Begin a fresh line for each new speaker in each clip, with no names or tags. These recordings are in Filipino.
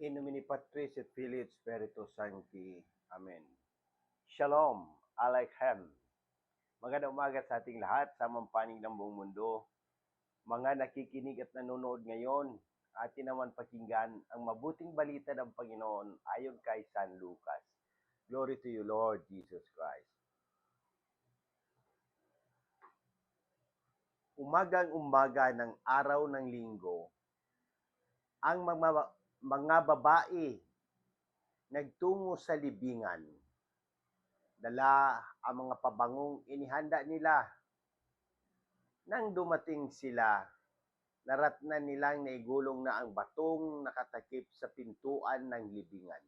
In nomine Patris et Filii Spiritus Sancti. Amen. Shalom, Aleichem. Magandang umaga sa ating lahat sa mampanig ng buong mundo. Mga nakikinig at nanonood ngayon, atin naman pakinggan ang mabuting balita ng Panginoon ayon kay San Lucas. Glory to you, Lord Jesus Christ. Umagang umaga ng araw ng linggo, ang mga, mga babae nagtungo sa libingan. Dala ang mga pabangong inihanda nila. Nang dumating sila, naratnan nilang naigulong na ang batong nakatakip sa pintuan ng libingan.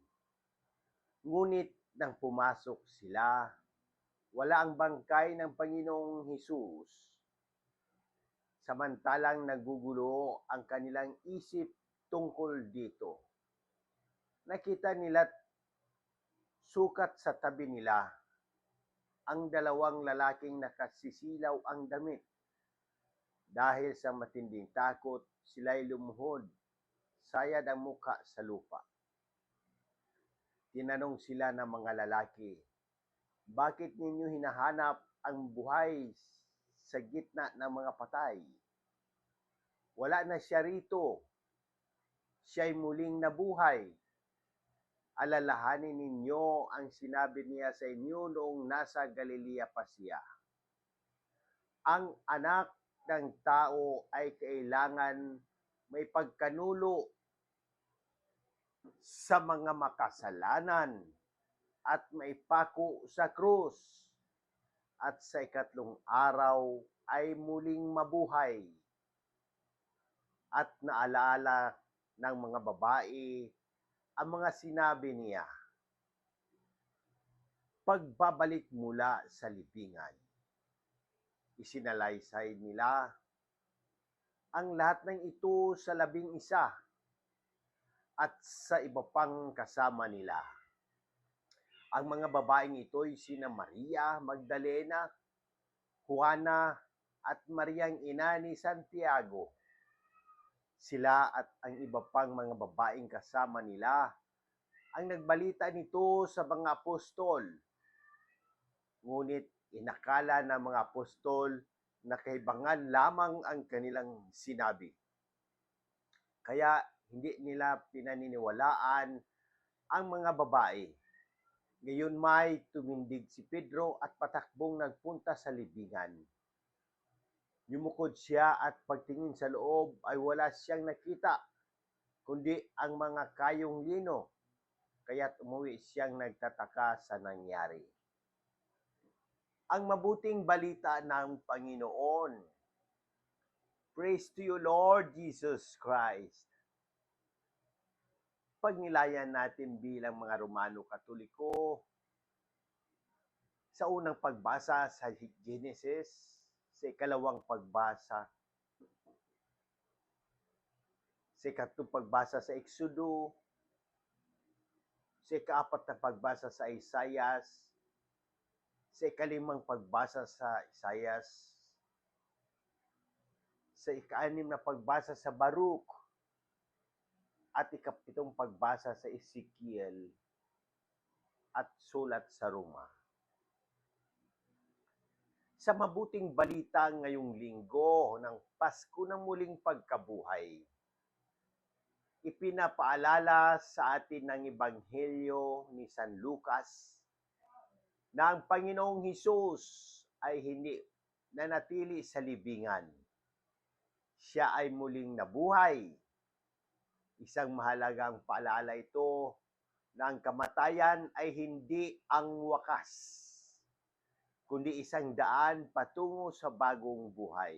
Ngunit nang pumasok sila, wala ang bangkay ng Panginoong Hesus. Samantalang nagugulo ang kanilang isip tungkol dito. Nakita nila sukat sa tabi nila ang dalawang lalaking nakasisilaw ang damit. Dahil sa matinding takot, sila'y lumuhod, sayad ang muka sa lupa. Tinanong sila ng mga lalaki, Bakit ninyo hinahanap ang buhay sa gitna ng mga patay? Wala na siya rito. Siya'y muling nabuhay. Alalahanin ninyo ang sinabi niya sa inyo noong nasa Galilea pa siya. Ang anak ng tao ay kailangan may pagkanulo sa mga makasalanan at may pako sa krus at sa ikatlong araw ay muling mabuhay at naalaala ng mga babae ang mga sinabi niya. Pagbabalik mula sa libingan, isinalaysay nila ang lahat ng ito sa labing isa at sa iba pang kasama nila. Ang mga babaeng ito'y sina Maria Magdalena, Juana at Mariang ina ni Santiago. Sila at ang iba pang mga babaeng kasama nila ang nagbalita nito sa mga apostol. Ngunit inakala ng mga apostol na kaibangan lamang ang kanilang sinabi. Kaya hindi nila pinaniniwalaan ang mga babae. Ngayon may tumindig si Pedro at patakbong nagpunta sa libingan. Yumukod siya at pagtingin sa loob ay wala siyang nakita, kundi ang mga kayong lino. Kaya't umuwi siyang nagtataka sa nangyari. Ang mabuting balita ng Panginoon. Praise to you, Lord Jesus Christ. Pagnilayan natin bilang mga Romano Katoliko, sa unang pagbasa sa Genesis, sa ikalawang pagbasa, sa ikatlong pagbasa sa Exodo, sa ikaapat na pagbasa sa Isayas, sa ikalimang pagbasa sa Isayas, sa ikaanim na pagbasa sa Baruch, at ikapitong pagbasa sa Ezekiel. At sulat sa Roma. Sa mabuting balita ngayong linggo ng Pasko ng muling pagkabuhay, ipinapaalala sa atin ng Ebanghelyo ni San Lucas na ang Panginoong Hesus ay hindi nanatili sa libingan. Siya ay muling nabuhay. Isang mahalagang paalala ito na ang kamatayan ay hindi ang wakas, kundi isang daan patungo sa bagong buhay.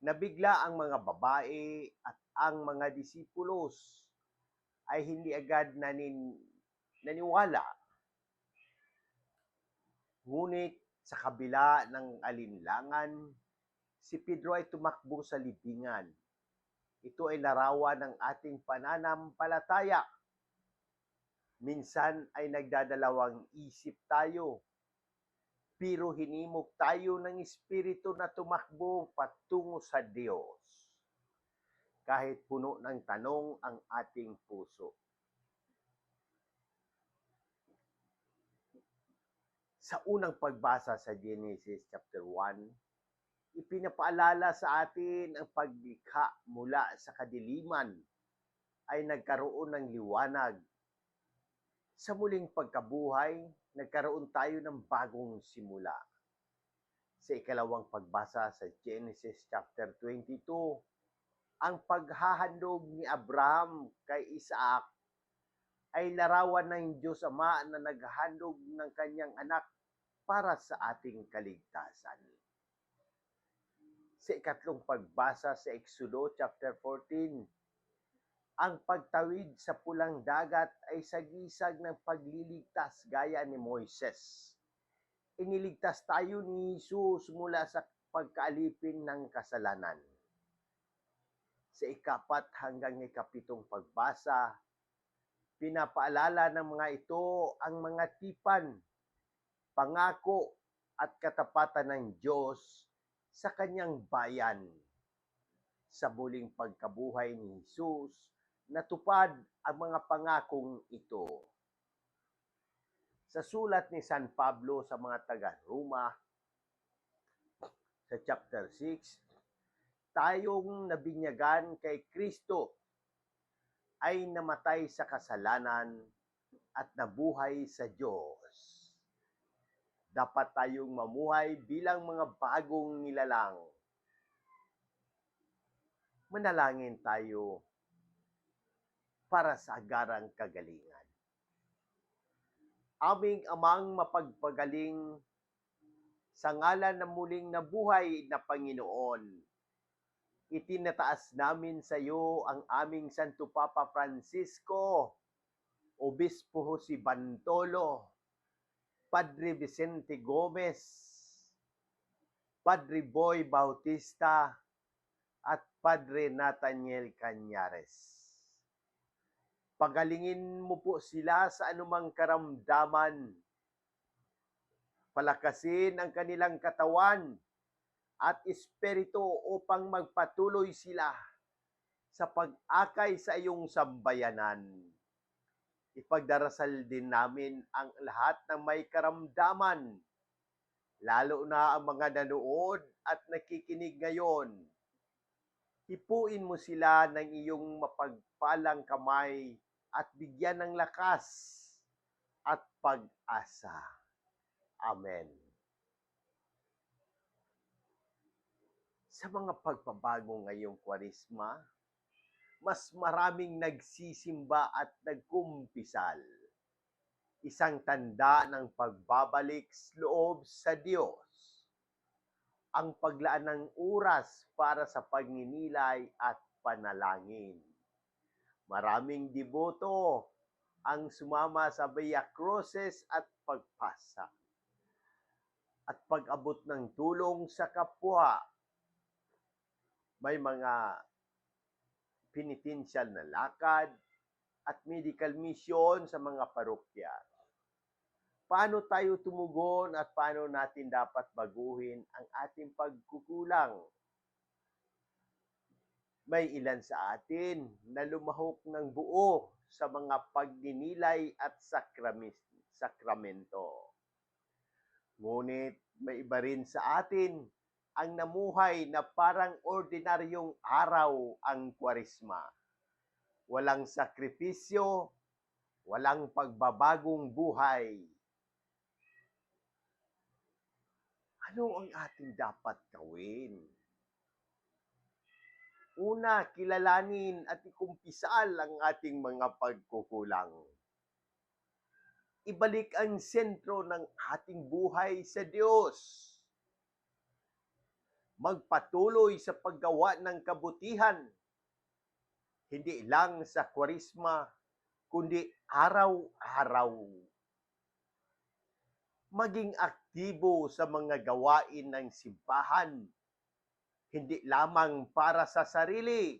Nabigla ang mga babae at ang mga disipulos ay hindi agad nanin, naniwala. Ngunit sa kabila ng alinlangan, si Pedro ay tumakbo sa libingan ito ay larawan ng ating pananampalataya. Minsan ay nagdadalawang isip tayo, pero hinimok tayo ng Espiritu na tumakbo patungo sa Diyos. kahit puno ng tanong ang ating puso. Sa unang pagbasa sa Genesis chapter 1, ipinapaalala sa atin ang paglikha mula sa kadiliman ay nagkaroon ng liwanag. Sa muling pagkabuhay, nagkaroon tayo ng bagong simula. Sa ikalawang pagbasa sa Genesis chapter 22, ang paghahandog ni Abraham kay Isaac ay larawan ng Diyos Ama na naghandog ng kanyang anak para sa ating kaligtasan. Sa ikatlong pagbasa sa Exodo chapter 14, ang pagtawid sa pulang dagat ay sagisag ng pagliligtas gaya ni Moises. Iniligtas tayo ni Jesus mula sa pagkaalipin ng kasalanan. Sa ikapat hanggang ikapitong pagbasa, pinapaalala ng mga ito ang mga tipan, pangako at katapatan ng Diyos sa kanyang bayan. Sa muling pagkabuhay ni Jesus, natupad ang mga pangakong ito. Sa sulat ni San Pablo sa mga taga-Roma, sa chapter 6, tayong nabinyagan kay Kristo ay namatay sa kasalanan at nabuhay sa Diyos. Dapat tayong mamuhay bilang mga bagong nilalang. Manalangin tayo para sa agarang kagalingan. Aming amang mapagpagaling sa ngalan ng muling nabuhay na Panginoon, itinataas namin sa iyo ang aming Santo Papa Francisco, Obispo Jose Bantolo, Padre Vicente Gomez, Padre Boy Bautista, at Padre Nathaniel Cañares. Pagalingin mo po sila sa anumang karamdaman. Palakasin ang kanilang katawan at espiritu upang magpatuloy sila sa pag-akay sa iyong sambayanan. Ipagdarasal din namin ang lahat ng may karamdaman, lalo na ang mga nanood at nakikinig ngayon. Hipuin mo sila ng iyong mapagpalang kamay at bigyan ng lakas at pag-asa. Amen. Sa mga pagpabago ngayong kwarisma, mas maraming nagsisimba at nagkumpisal. Isang tanda ng pagbabalik loob sa Diyos. Ang paglaan ng oras para sa pagninilay at panalangin. Maraming deboto ang sumama sa Via Cruces at pagpasa. At pag-abot ng tulong sa kapwa, may mga penitential na lakad at medical mission sa mga parokya. Paano tayo tumugon at paano natin dapat baguhin ang ating pagkukulang? May ilan sa atin na lumahok ng buo sa mga pagninilay at sakramis- sakramento. Ngunit may iba rin sa atin ang namuhay na parang ordinaryong araw ang kwarisma. Walang sakripisyo, walang pagbabagong buhay. Ano ang ating dapat gawin? Una, kilalanin at ikumpisal ang ating mga pagkukulang. Ibalik ang sentro ng ating buhay sa Diyos magpatuloy sa paggawa ng kabutihan, hindi lang sa kwarisma, kundi araw-araw. Maging aktibo sa mga gawain ng simbahan, hindi lamang para sa sarili,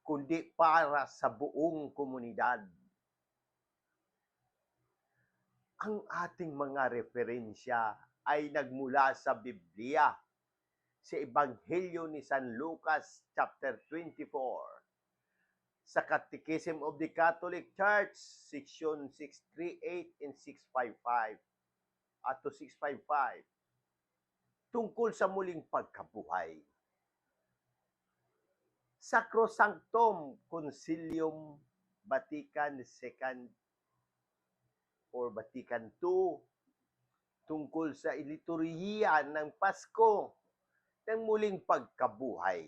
kundi para sa buong komunidad. Ang ating mga referensya ay nagmula sa Biblia sa Ebanghelyo ni San Lucas chapter 24 sa Catechism of the Catholic Church section 638 and 655 at to 655 tungkol sa muling pagkabuhay. Sacrosanctum Concilium Vatican II or Vatican II tungkol sa liturhiya ng Pasko ng muling pagkabuhay.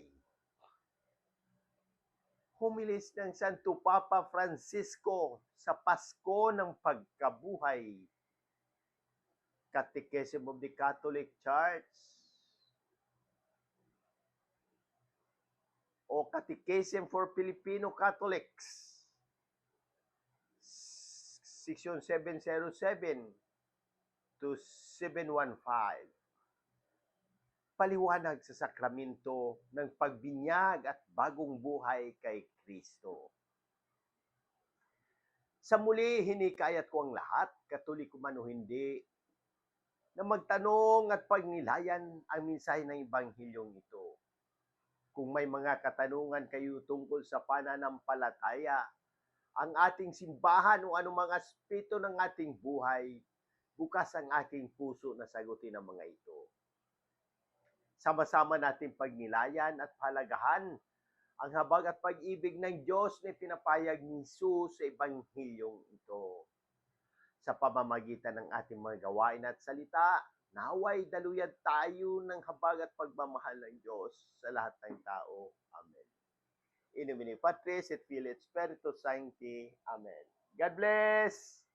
Humilis ng Santo Papa Francisco sa Pasko ng pagkabuhay. Catechism of the Catholic Church. O Catechism for Filipino Catholics. Section 707 to 715 paliwanag sa sakramento ng pagbinyag at bagong buhay kay Kristo. Sa muli, hinikayat ko ang lahat, katoliko man o hindi, na magtanong at pagnilayan ang mensahe ng Ebanghilyong ito. Kung may mga katanungan kayo tungkol sa pananampalataya, ang ating simbahan o anumang aspeto ng ating buhay, bukas ang aking puso na sagutin ang mga ito. Sama-sama natin pagnilayan at palagahan ang habag at pag-ibig ng Diyos na pinapayag ni Jesus sa Ebanghilyong ito. Sa pamamagitan ng ating mga gawain at salita, naway daluyad tayo ng habag at pagmamahal ng Diyos sa lahat ng tao. Amen. In nomine Patris et Filii Spiritus Sancti. Amen. God bless!